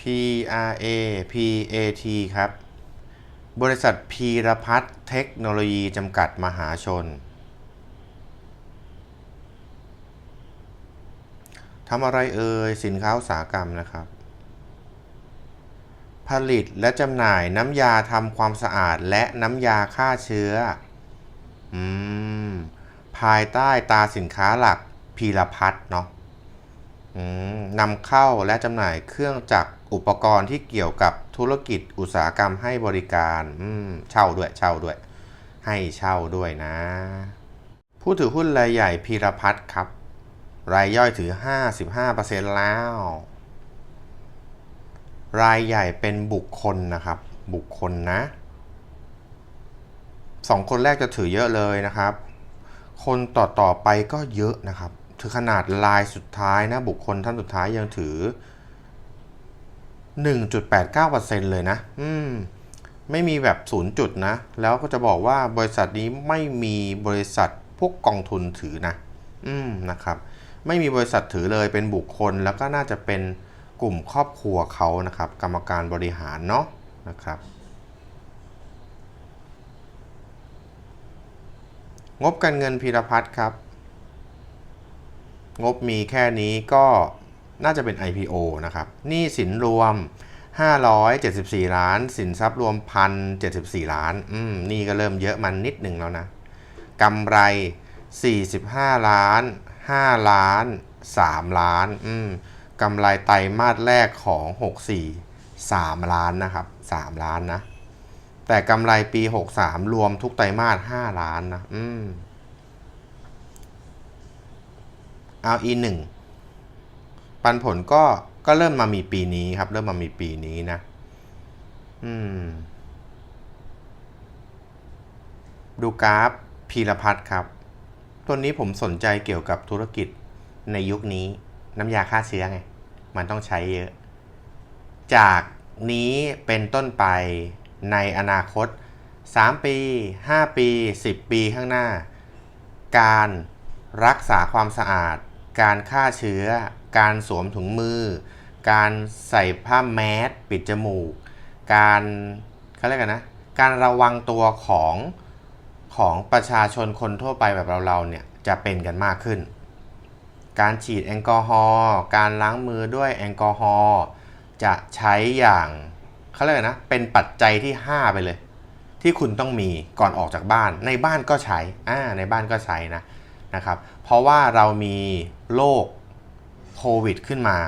P R A P A T ครับ บริษัทพีรพัฒน์เทคโนโลยีจำกัดมหาชนทำอะไรเอ่ยสินค้าอุตสาหกรรมนะครับ ผลิตและจำหน่ายน้ำยาทำความสะอาดและน้ำยาฆ่าเชื้ออืมภายใต้ตาสินค้าหลักพีรพัฒน์เนาะนำเข้าและจำหน่ายเครื่องจักร อุปกรณ์ที่เกี่ยวกับธุรกิจอุตสาหกรรมให้บริการอืเช่าด้วยเช่าด้วย ให้เช่าด้วยนะ ผู้ถือหุ้นรายใหญ่พีรพัฒน์ครับ รายย่อยถือ 55%แล้ว รายใหญ่เป็นบุคคลนะครับ บุคคลนะสองคนแรกจะถือเยอะเลยนะครับ คนต่อต่อๆไปก็เยอะนะครับ ถือขนาดลายสุดท้ายนะบุคคลท่านสุดท้ายยังถือ 1.89%เลยนะ อืม ไม่มีแบบ0จุดนะ แล้วก็จะบอกว่าบริษัทนี้ไม่มีบริษัทพวกกองทุนถือนะ อืม นะครับ ไม่มีบริษัทถือเลยเป็นบุคคล แล้วก็น่าจะเป็นกลุ่มครอบครัวเขานะครับ กรรมการบริหารเนาะ นะครับ งบการเงินพีรพัฒน์ครับ งบมีแค่นี้ก็ น่าจะเป็น IPO นะครับหนี้สินรวม 574 ล้าน สินทรัพย์รวม 1,074 ล้าน อืม นี่ก็เริ่มเยอะมันนิดหนึ่งแล้วนะกำไร 45 ล้าน 5 ล้าน 3 ล้าน อืมกำไรไตรมาสแรกของ 64 3 ล้านนะครับ 3 ล้านนะ แต่กำไรปี 63 รวมทุกไตรมาส 5 ล้านนะ อืมเอา E 1 ปันผลก็ก็เริ่มมามีปีนี้ครับ เริ่มมามีปีนี้นะ อืม ดูกราฟพีรพัฒนครับ ตัวนี้ผมสนใจเกี่ยวกับธุรกิจในยุคนี้ น้ำยาฆ่าเชื้อไง มันต้องใช้เยอะ จากนี้เป็นต้นไปในอนาคต 3 ปี 5 ปี 10 ปีข้างหน้า การรักษาความสะอาด การฆ่าเชื้อ การสวมถุงมือ การใส่ผ้าแมสปิดจมูก การเขาเรียกกันนะ การระวังตัวของของประชาชนคนทั่วไปแบบเราๆเนี่ยจะเป็นกันมากขึ้น การฉีดแอลกอฮอล์การล้างมือด้วยแอลกอฮอล์จะใช้อย่างเขาเรียกอะไรนะ เป็นปัจจัยที่ 5 ไปเลย ที่คุณต้องมีก่อนออกจากบ้าน ในบ้านก็ใช้อ่าในบ้านก็ใช้นะนะครับ เพราะว่าเรามีโรค โควิดขึ้นมา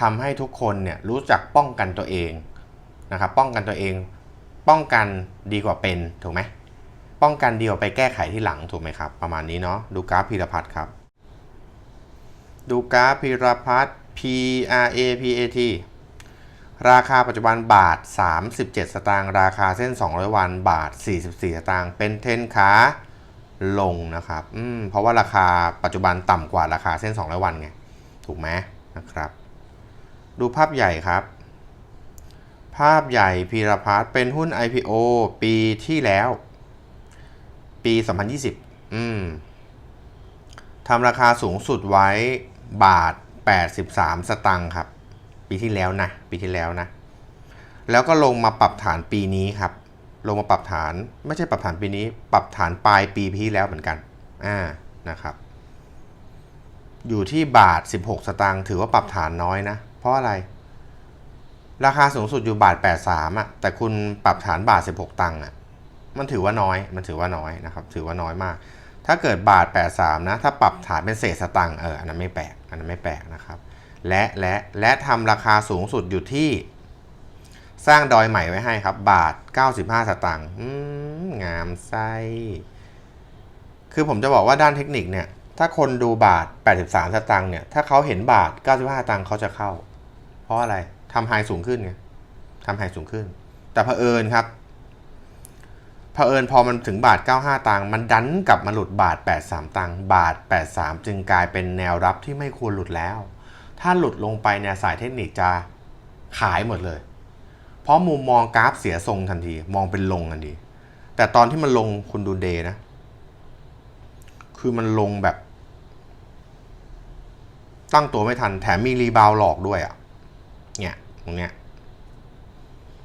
ทำให้ทุกคนเนี่ยรู้จักป้องกันตัวเองนะครับป้องกันตัวเอง ป้องกันดีกว่าเป็นถูกไหมป้องกันดีกว่าไปแก้ไขที่หลังถูกไหมครับ ประมาณนี้เนาะดูกราฟพีรพัฒน์ครับ ดูกราฟพีรพัฒน์ P R A P A T ราคาปัจจุบันบาท 37 สตางค์ราคาเส้น 200 วันบาท 44 สตางค์เป็นเทนขาลงนะครับ อืมเพราะว่าราคาปัจจุบันต่ำกว่าราคาเส้น 200 วันไง ถูกไหมนะครับ ดูภาพใหญ่ครับ ภาพใหญ่พีรพัฒน์เป็นหุ้น IPO ปีที่แล้ว ปี 2020 อืมทำราคาสูงสุดไว้บาท 83 สตังค์ครับ ปีที่แล้วนะ ปีที่แล้วนะ แล้วก็ลงมาปรับฐานปีนี้ครับ ลงมาปรับฐานไม่ใช่ปรับฐานปีนี้ ปรับฐานปลายปีที่แล้วเหมือนกัน อ่า นะครับ อยู่ที่บาท 16 สตางค์ถือว่าปรับฐานน้อยนะ เพราะอะไร ราคาสูงสุดอยู่บาท 83อะแต่คุณปรับฐานบาท 16 ตังค์อะมันถือว่าน้อย มันถือว่าน้อยนะครับ ถือว่าน้อยมาก ถ้าเกิดบาท 83 นะ ถ้าปรับฐานเป็นเศษสตังค์เอออันนั้นไม่แปลกอันนั้นไม่แปลกนะครับ และและและทำราคาสูงสุดอยู่ที่ สร้างดอยใหม่ไว้ให้ครับ บาท 95 สตังค์งามไส้คือผมจะบอกว่าด้านเทคนิคเนี่ย ถ้าคนดูบาท 83 สตังค์เนี่ย ถ้าเขาเห็นบาท 95 สตังค์เขาจะเข้า เพราะอะไรทำไฮสูงขึ้นไงทำไฮสูงขึ้น แต่เผอิญครับเผอิญพอมันถึงบาท 95 ตังค์มันดันกลับมาหลุดบาท 83 ตังค์บาท 83 จึงกลายเป็นแนวรับที่ไม่ควรหลุดแล้ว ถ้าหลุดลงไปเนี่ยสายเทคนิคจะขายหมดเลย เพราะมุมมองกราฟเสียทรงทันที มองเป็นลงทันที แต่ตอนที่มันลงคุณดูเดย์นะ คือมันลงแบบ ตั้งตัวไม่ทัน แถมมีรีบาวหลอกด้วยอะ่ะ เนี่ยตรงเนี้ย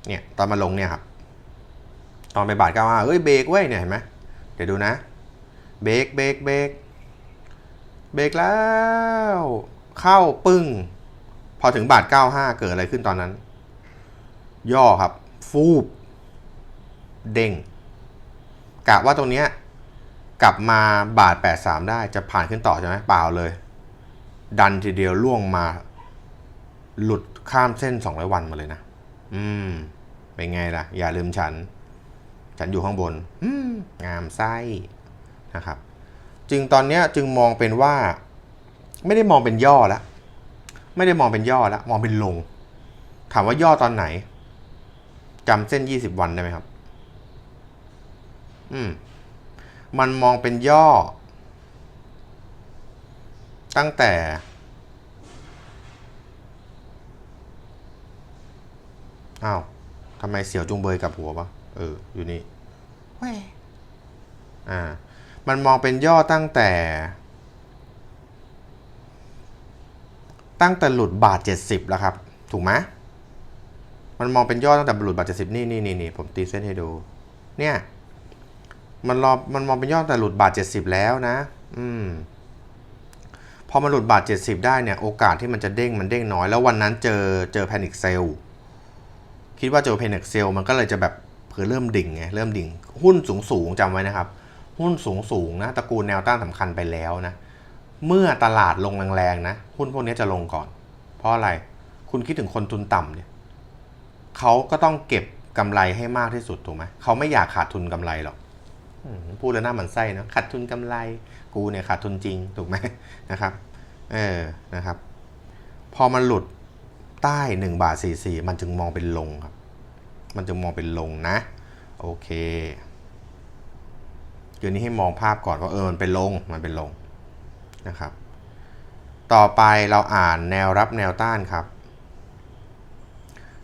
เนี่ยตอนมาลงเนี่ยครับ ตอนไปบาทเก้าห้าเอ้ยเบรกเว้ยเนี่ยเห็นไหมเดี๋ยวดูนะ เบรกเบรกเบรกเบรกแล้ว เข้าปึ้ง พอถึงบาทเก้าห้าเกิดอะไรขึ้นตอนนั้น ย่อครับ ฟูบ เด้งกะว่าตรงเนี้ยกลับมาบาทแปดสามได้จะผ่านขึ้นต่อใช่ไหมเปล่าเลย ดันทีเดียวล่วงมา หลุดข้ามเส้นสองร้อยวันมาเลยนะ อืม เป็นไงล่ะ อย่าลืมฉัน ฉันอยู่ข้างบน อืม งามไส้นะครับ จึงตอนเนี้ยจึงมองเป็นว่า ไม่ได้มองเป็นย่อแล้วไม่ได้มองเป็นย่อแล้วมองเป็นลง ถามว่าย่อตอนไหนจำเส้นยี่สิบวันได้ไหมครับ อืม มันมองเป็นย่อ ตั้งแต่ อ้าวทำไมเสียวจุงเบยกับหัวปะเออ อยู่นี่เว้ยอ่า มันมองเป็นย่อตั้งแต่ ตั้งแต่หลุดบาทเจ็ดสิบแล้วครับ ถูกไหมมันมองเป็นย่อตั้งแต่หลุดบาทเจ็ดสิบนี่นี่นี่นี่ผมตีเส้นให้ดู เนี่ย มันรอมันมองเป็นย่อตั้งแต่หลุดบาทเจ็ดสิบแล้วนะ อืม อมันหลุดบาทเจ็ดสิบได้เนี่ยโอกาสที่มันจะเด้งมันเด้งน้อย แล้ววันนั้นเจอเจอแพนิคเซลคิดว่าเจอเพนเ x เซลมันก็เลยจะแบบเผื่อเริ่มดิ่งไงเริ่มดิ่ง หุ้นสูงสูงจำไว้นะครับ หุ้นสูงสูงนะตระกูลแนวต้านสำคัญไปแล้วนะ เมื่อตลาดลงแรงๆนะ หุ้นพวกนี้จะลงก่อน เพราะอะไรคุณคิดถึงคนทุนต่ำเนี่ยเขาก็ต้องเก็บกำไรให้มากที่สุดถูกไหมเขาไม่อยากขาดทุนกำไรหรอกพูดแล้วหน้าหมันไส้นะขาดทุนกำไร กูเนี่ยขาดทุนจริงถูกไหมนะครับเออนะครับ พอมันหลุดใต้1บาท44 มันจึงมองเป็นลงครับ มันจึงมองเป็นลงนะ โอเคเดี๋ยวนี้ให้มองภาพก่อนว่าเออมันเป็นลงมันเป็นลงนะครับ ต่อไปเราอ่านแนวรับแนวต้านครับ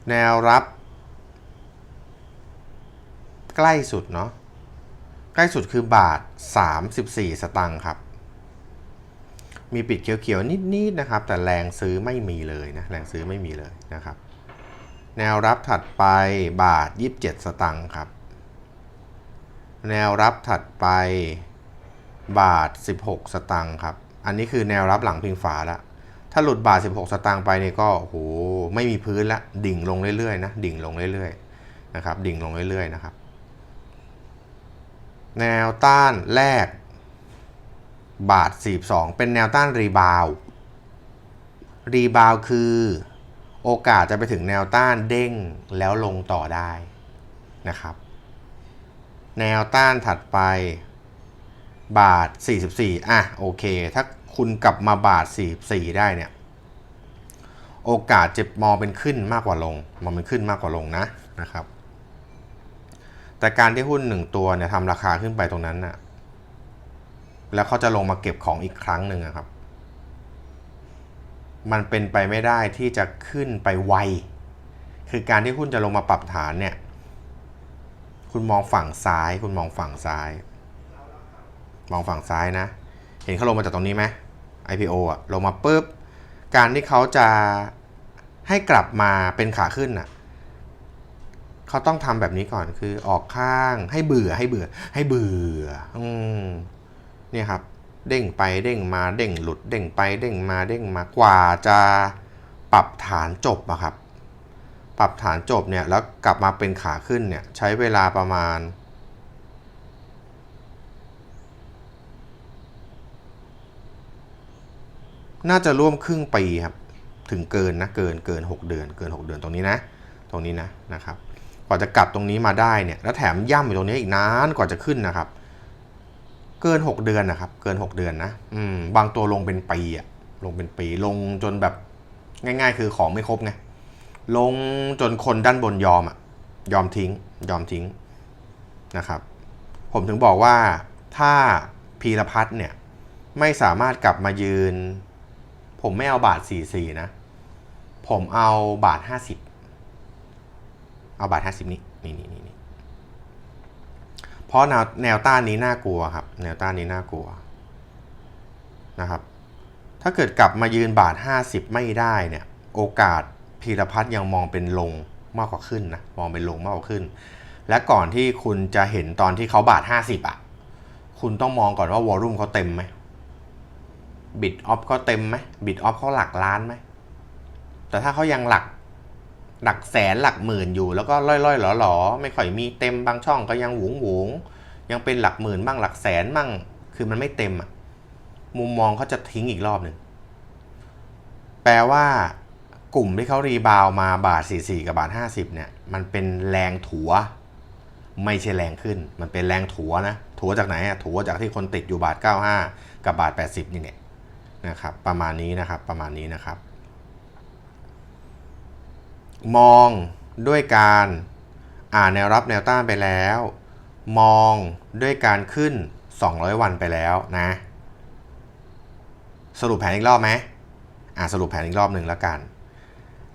แนวรับ ใกล้สุดเนาะ ใกล้สุดคือบาท 34 สตังค์ครับ มีปิดเขียวๆ นิดๆนะครับ แต่แรงซื้อไม่มีเลยนะ แรงซื้อไม่มีเลยนะครับ แนวรับถัดไปบาท 27 สตังค์ครับ แนวรับถัดไปบาท 16 สตังค์ครับ อันนี้คือแนวรับหลังพิงฝาละ ถ้าหลุดบาท 16 สตางค์ไปเนี่ยก็โอ้โหไม่มีพื้นละ ดิ่งลงเรื่อยๆนะ ดิ่งลงเรื่อยๆนะครับ ดิ่งลงเรื่อยๆนะครับ แนวต้านแรก บาท 42 เป็นแนวต้านรีบาวรีบาวคือโอกาสจะไปถึงแนวต้านเด้งแล้วลงต่อได้นะครับ แนวต้านถัดไปบาท 44 อะโอเค ถ้าคุณกลับมาบาท 44 ได้เนี่ย โอกาสจะมองเป็นขึ้นมากกว่าลง มองเป็นขึ้นมากกว่าลงนะนะครับ แต่การที่หุ้นหนึ่งตัวเนี่ยทำราคาขึ้นไปตรงนั้นน่ะ แล้วเขาจะลงมาเก็บของอีกครั้งหนึ่งครับ มันเป็นไปไม่ได้ที่จะขึ้นไปไว คือการที่หุ้นจะลงมาปรับฐานเนี่ย คุณมองฝั่งซ้าย คุณมองฝั่งซ้าย มองฝั่งซ้ายนะ เห็นเขาลงมาจากตรงนี้ไหม IPO อะลงมาปุ๊บ การที่เขาจะให้กลับมาเป็นขาขึ้นอะ เขาต้องทำแบบนี้ก่อนคือออกข้างให้เบื่อให้เบื่อ ให้เบื่ออืมเนี่ยครับ เด้งไปเด้งมาเด้งหลุด เด้งไปเด้งมาเด้งมากว่าจะปรับฐานจบอะครับ ปรับฐานจบเนี่ยแล้วกลับมาเป็นขาขึ้นเนี่ยใช้เวลาประมาณน่าจะร่วมครึ่งปีครับ ถึงเกินนะ เกินเกิน 6 เดือน เกิน 6 เดือนตรงนี้นะ ตรงนี้นะนะครับ ว่าจะกลับตรงนี้มาได้เนี่ยแล้วแถมย่ำอยู่ตรงนี้อีกนานกว่าจะขึ้นนะครับ เกิน 6 เดือนนะครับ เกิน 6 เดือนนะอืมบางตัวลงเป็นปีอะลงเป็นปีลงจนแบบง่าย ๆ คือของไม่ครบไงลงจนคนด้านบนยอมอะยอมทิ้ง ยอมทิ้งนะครับ ผมถึงบอกว่าถ้าพีรพัฒน์เนี่ยไม่สามารถกลับมายืน ผมไม่เอาบาท 44 นะ ผมเอาบาท 50 เอาบาท50นี้นี่นี่นี่นี่เพราะแนวแนวต้านนี้น่ากลัวครับ แนวต้านนี้น่ากลัวนะครับ ถ้าเกิดกลับมายืนบาท 50 ไม่ได้เนี่ย โอกาสพีรพัฒน์ยังมองเป็นลงมากกว่าขึ้นนะมองเป็นลงมากกว่าขึ้น และก่อนที่คุณจะเห็นตอนที่เขาบาทห้าสิบอะคุณต้องมองก่อนว่าวอลุ่มเขาเต็มไหมบิตออฟเขาเต็มไหมบิตออฟเขาหลักล้านไหมแต่ถ้าเขายังหลัก หลักแสนหลักหมื่นอยู่ แล้วก็ล่อยๆหลอๆ ไม่ค่อยมีเต็มบางช่องก็ยังหวงหวงๆยังเป็นหลักหมื่นบ้างหลักแสนบ้างคือมันไม่เต็มอะมุมมองเขาจะทิ้งอีกรอบหนึ่งแปลว่ากลุ่มที่เขารีบาวมาบาท 44 กับบาท 50 เนี่ย มันเป็นแรงถัว ไม่ใช่แรงขึ้น มันเป็นแรงถัวนะถัวจากไหนอะถัวจากที่คนติดอยู่บาท 95 กับบาท 80 นี่เนี่ยนะครับ ประมาณนี้นะครับ ประมาณนี้นะครับ มองด้วยการอ่านแนวรับแนวต้านไปแล้ว มองด้วยการขึ้น 200 วันไปแล้วนะ สรุปแผนอีกรอบไหมอ่าสรุปแผนอีกรอบหนึ่งแล้วกัน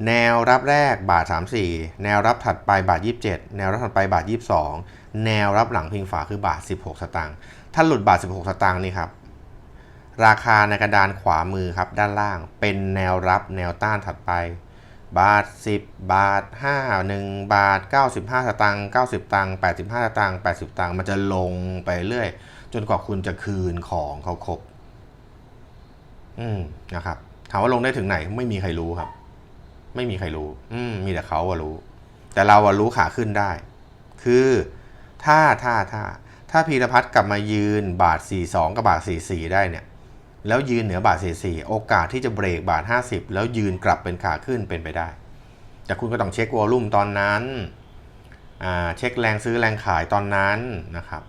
แนวรับแรกบาท 34 แนวรับถัดไปบาท 27 แนวรับถัดไปบาท 22 แนวรับหลังพิงฝาคือบาท 16 สตางค์ถ้าหลุดบาท 16 สตางค์นี่ครับราคาในกระดานขวามือครับด้านล่างเป็นแนวรับแนวต้านถัดไป บาท 10 บาท 5 1 บาท 95 สตางค์90 ตังค์85 สตางค์80 ตังค์มันจะลงไปเรื่อย จนกว่าคุณจะคืนของเขาครบอืมนะครับถามว่าลงได้ถึงไหนไม่มีใครรู้ครับ ไม่มีใครรู้ อืมมีแต่เขาอะรู้ แต่เราอะรู้ขาขึ้นได้ คือถ้าถ้าถ้าถ้าพีรพัฒน์กลับมายืนบาท 42 กับบาท 44 ได้เนี่ย แล้วยืนเหนือบาท44 โอกาสที่จะเบรกบาท 50 แล้วยืนกลับเป็นขาขึ้นเป็นไปได้ แต่คุณก็ต้องเช็ควอลุ่มตอนนั้น เช็คแรงซื้อแรงขายตอนนั้นนะครับ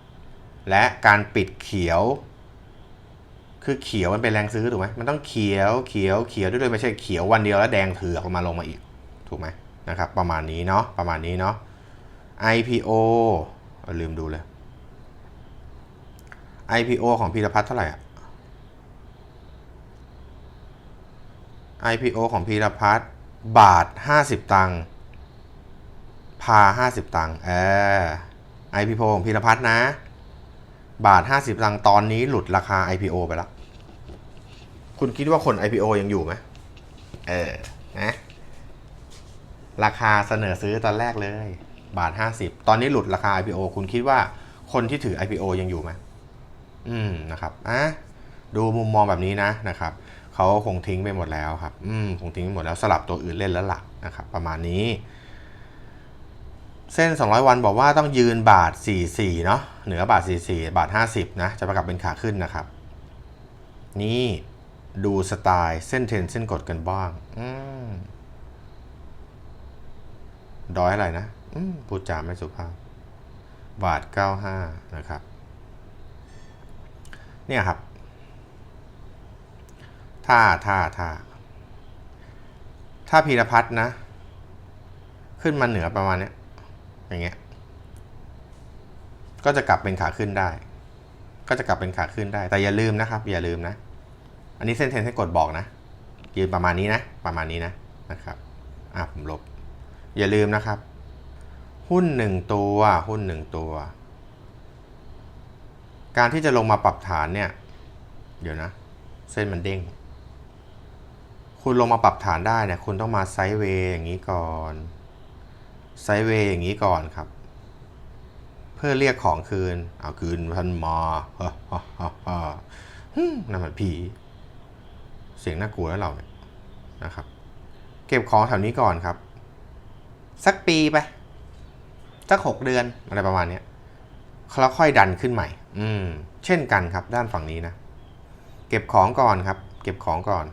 และการปิดเขียว คือเขียวมันเป็นแรงซื้อถูกไหมมันต้องเขียวเขียวเขียวด้วยไม่ใช่เขียววันเดียวแล้วแดงเถือกลงมาลงมาอีกถูกไหมนะครับประมาณนี้เนาะประมาณนี้เนาะ IPO ลืมดูเลย IPO ของพีรพัฒน์เท่าไหร่อะ IPO ของพีรพัฒน์บาท 50 ตังค์พา 50 ตังค์เออ IPO ของพีรพัฒน์นะ บาท 50 ตังค์ตอนนี้หลุดราคา IPO ไปแล้ว คุณคิดว่าคน IPO ยังอยู่ไหมเออ นะ ราคาเสนอซื้อตอนแรกเลย บาท 50 ตอนนี้หลุดราคา IPO คุณคิดว่าคนที่ถือ IPO ยังอยู่ไหมอืมนะครับอะดูมุมมองแบบนี้นะนะครับ เขาคงทิ้งไปหมดแล้วครับ อืมคงทิ้งไปหมดแล้วสลับตัวอื่นเล่นแล้วหล่ะนะครับ ประมาณนี้ เส้น 200 วันบอกว่าต้องยืนบาท 44 เนาะเหนือบาท 44 บาท 50 นะ จะประกลับเป็นขาขึ้นนะครับ นี่ดูสไตล์เส้นเทรนเส้นกดกันบ้างอืมดอยอะไรนะอืมพูดจาไม่สุภาพ บาท 95 นะครับ เนี่ยครับ ถ้าถ้าถ้าถ้าพีรพัฒน์นะ ขึ้นมาเหนือประมาณเนี้ยอย่างเงี้ย ก็จะกลับเป็นขาขึ้นได้ ก็จะกลับเป็นขาขึ้นได้ แต่อย่าลืมนะครับ อย่าลืมนะ อันนี้เส้นเทนให้กดบอกนะ ยืนประมาณนี้นะ ประมาณนี้นะ นะครับ อะผมลบ อย่าลืมนะครับ หุ้นหนึ่งตัว หุ้นหนึ่งตัว การที่จะลงมาปรับฐานเนี่ย เดี๋ยวนะ เส้นมันเด้ง คุณลงมาปรับฐานได้เนี่ยคุณต้องมาไซด์เวย์อย่างนี้ก่อน ไซด์เวย์อย่างนี้ก่อนครับ เพื่อเรียกของคืน เอาคืนพันมาฮ่าฮ่าฮ่าฮ่าฮึ่มนั่นมันผี เสียงน่ากลัวแล้วเราเนี่ยนะครับ เก็บของแถวนี้ก่อนครับ สักปีไป สักหกเดือนอะไรประมาณเนี้ยแล้วค่อยดันขึ้นใหม่ อืม เช่นกันครับ ด้านฝั่งนี้นะ เก็บของก่อนครับ เก็บของก่อน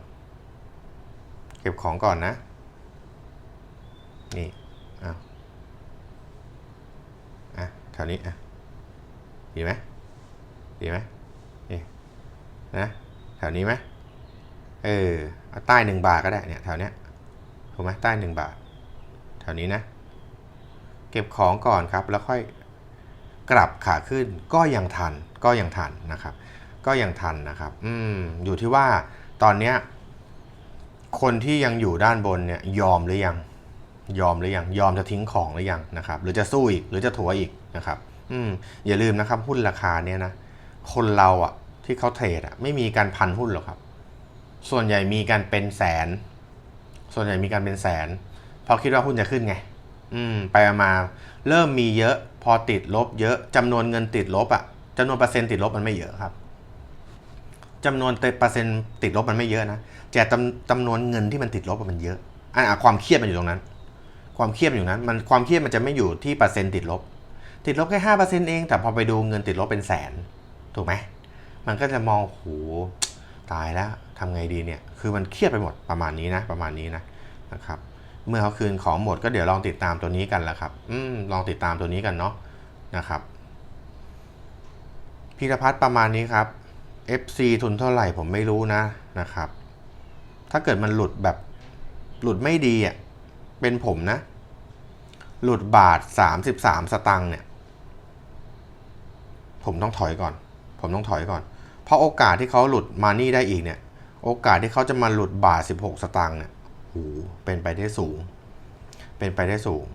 ก็บของก่อนนะ นี่อ้าวอะแถวนี้อะดีไหมดีไหมนี่นะแถวนี้ไหมเออเอาใต้หนึ่งบาทก็ได้เนี่ยแถวเนี้ยถูกไหมใต้หนึ่งบาทแถวนี้นะ เก็บของก่อนครับแล้วค่อยกลับขาขึ้นก็ยังทันก็ยังทันนะครับ ก็ยังทันนะครับ อืมอยู่ที่ว่าตอนเนี้ย คนที่ยังอยู่ด้านบนเนี่ยยอมหรือยัง ยอมหรือยัง ยอมจะทิ้งของหรือยังนะครับ หรือจะสู้อีกหรือจะถัวอีกนะครับ อืมอย่าลืมนะครับหุ้นราคาเนี่ยนะคนเราอะที่เขาเทรดอะไม่มีการพันหุ้นหรอกครับ ส่วนใหญ่มีการเป็นแสน ส่วนใหญ่มีการเป็นแสนเพราะคิดว่าหุ้นจะขึ้นไง อืม ไปมาเริ่มมีเยอะ พอติดลบ เยอะจำนวนเงินติดลบอะจำนวนเปอร์เซ็นต์ติดลบมันไม่เยอะครับ จำนวนเปอร์เซ็นต์ติดลบมันไม่เยอะนะแต่จำจำนวนเงินที่มันติดลบมันเยอะอะความเครียดมันอยู่ตรงนั้น ความเครียดมันอยู่นั้น มันความเครียดมันจะไม่อยู่ที่เปอร์เซ็นต์ติดลบ ติดลบแค่ห้าเปอร์เซ็นต์เองแต่พอไปดูเงินติดลบเป็นแสน ถูกไหมมันก็จะมองโหตายแล้วทำไงดีเนี่ย คือมันเครียดไปหมดประมาณนี้นะ ประมาณนี้นะนะครับ เมื่อเขาคืนของหมดก็เดี๋ยวลองติดตามตัวนี้กันละครับ อืมลองติดตามตัวนี้กันเนาะนะครับพีรพัฒน์ประมาณนี้ครับ FC ทุนเท่าไหร่ผมไม่รู้นะนะครับ ถ้าเกิดมันหลุดแบบหลุดไม่ดีอะเป็นผมนะ หลุดบาท 33 สตังค์เนี่ย ผมต้องถอยก่อน ผมต้องถอยก่อน เพราะโอกาสที่เขาหลุดมานี่ได้อีกเนี่ย โอกาสที่เขาจะมาหลุดบาท 16 สตางค์เนี่ยโหเป็นไปได้สูง เป็นไปได้สูง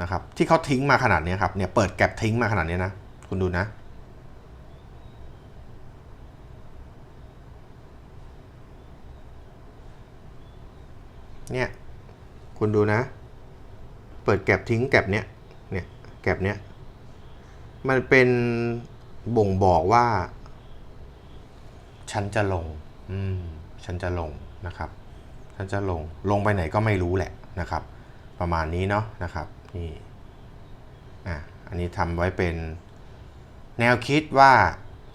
นะครับ ที่เขาทิ้งมาขนาดนี้ครับเนี่ยเปิดแก็บทิ้งมาขนาดนี้นะ คุณดูนะ เนี่ย คุณดูนะ เปิดแก็บทิ้งแก็บเนี้ย เนี่ย แก็บเนี้ย มันเป็นบ่งบอกว่า ฉันจะลง อืม ฉันจะลงนะครับ ฉันจะลง ลงไปไหนก็ไม่รู้แหละนะครับ ประมาณนี้เนาะนะครับ นี่ อะ อันนี้ทำไว้เป็น แนวคิดว่า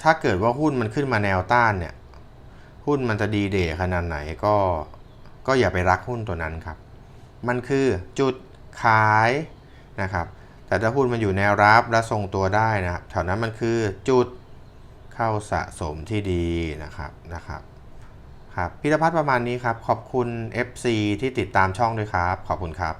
ถ้าเกิดว่าหุ้นมันขึ้นมาแนวต้านเนี่ย หุ้นมันจะดีเดย์ขนาดไหนก็ ก็อย่าไปรักหุ้นตัวนั้นครับ มันคือจุดขายนะครับ แต่ถ้าหุ้นมันอยู่แนวรับและทรงตัวได้นะครับแถวนั้นมันคือจุดเข้าสะสมที่ดีนะครับนะครับครับพิรพัฒน์ประมาณนี้ครับ ขอบคุณ FC ที่ติดตามช่องด้วยครับ ขอบคุณครับ